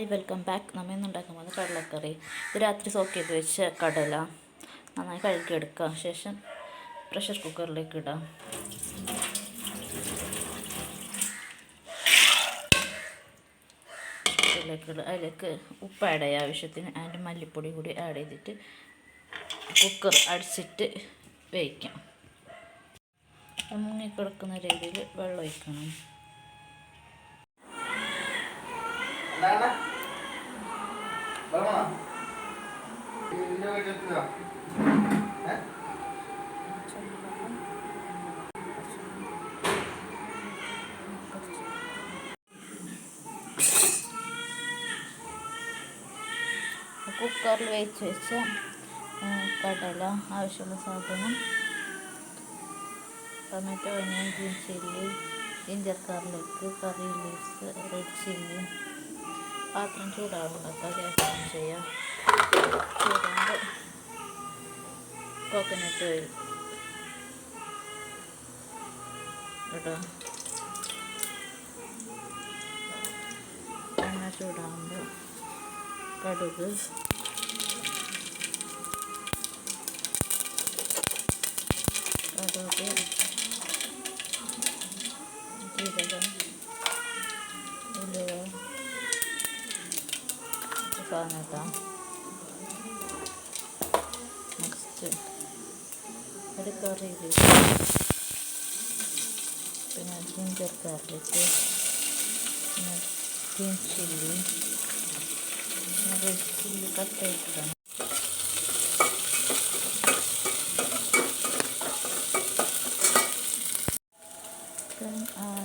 Hi welcome back. നമ്മൾ ഇന്ന് ഉണ്ടാക്കാൻ പോകുന്നത് കടലക്കറി. ഇത് രാത്രി സോക്ക് ചെയ്ത് വെച്ച കടല. നന്നായി കഴുകിയെടുക്കുക ശേഷം പ്രഷർ കുക്കറിലേക്ക് ഇടാം. അതിലേക്ക് ഇടുക അതിലേക്ക് ഉപ്പ് ആഡ് ചെയ്യുക ആവശ്യത്തിന്. അതിന്റെ മല്ലിപ്പൊടി കൂടി ആഡ് ചെയ്തിട്ട് കുക്കർ അടിച്ചിട്ട് വേവിക്കാം. മുങ്ങിക്കിടക്കുന്ന രീതിയിൽ വെള്ളം ഒഴിക്കണം. എന്താണ് കുക്കറിൽ വേവിച്ച് വെച്ച കടല ആവശ്യമുള്ള സാധനം tomato onion green chilli ginger garlic curry leaves red chilli പാത്രം ചൂടാവുമ്പോൾ ഗ്യാസ് ഓൺ ചെയ്യാം ചൂടാകുമ്പോൾ കോക്കനട്ട് ഓയിൽ കേട്ടോ എണ്ണ ചൂടാകുമ്പോൾ കടുക് കടുക് ജീരകം സാധനം കേട്ടോ നെക്സ്റ്റ് ഒരു കറിയിൽ പിന്നെ ജിഞ്ചർ ഗാർലിക്ക് പിന്നെ green chilli red chilli cut ചെയ്തിട്ടാണ്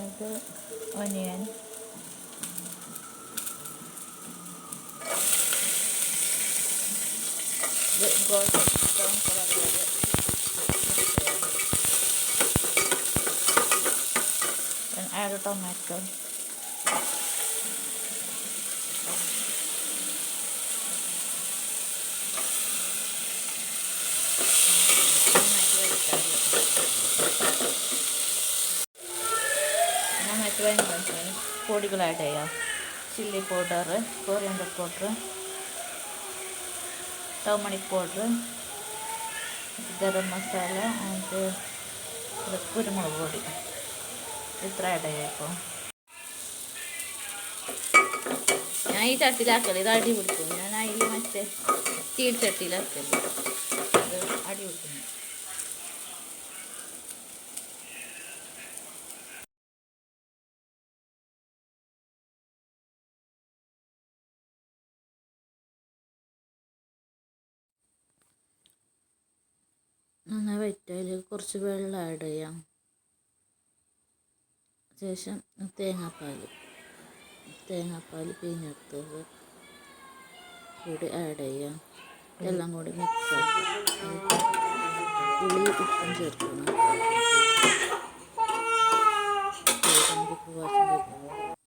ഇത് the golden brown color വരെ then add a tomato. നന്നായിട്ട് വേണ്ട പൊടികൾ ആഡ് ചെയ്യാം. Chilli powder coriander powder turmeric powder garam masala and കുരുമുളക് പൊടി. ഇത്ര ആഡ് ഞാൻ ഈ ചട്ടിയിലാക്കൽ ഇത് അടി പിടിക്കും ഞാൻ അതിൽ മറ്റേ സ്റ്റീൽ അത് ഒന്ന് വറ്റുക കുറച്ച് വെള്ളം ആഡ് ചെയ്യാം. ശേഷം തേങ്ങാപ്പാൽ തേങ്ങാപ്പാൽ പിഴിഞ്ഞെടുത്തത് കൂടി ആഡ് ചെയ്യാം. എല്ലാം കൂടി മിക്സ് ആക്കാം. പുളി ഉപ്പും ചേർക്കണം. നമുക്ക്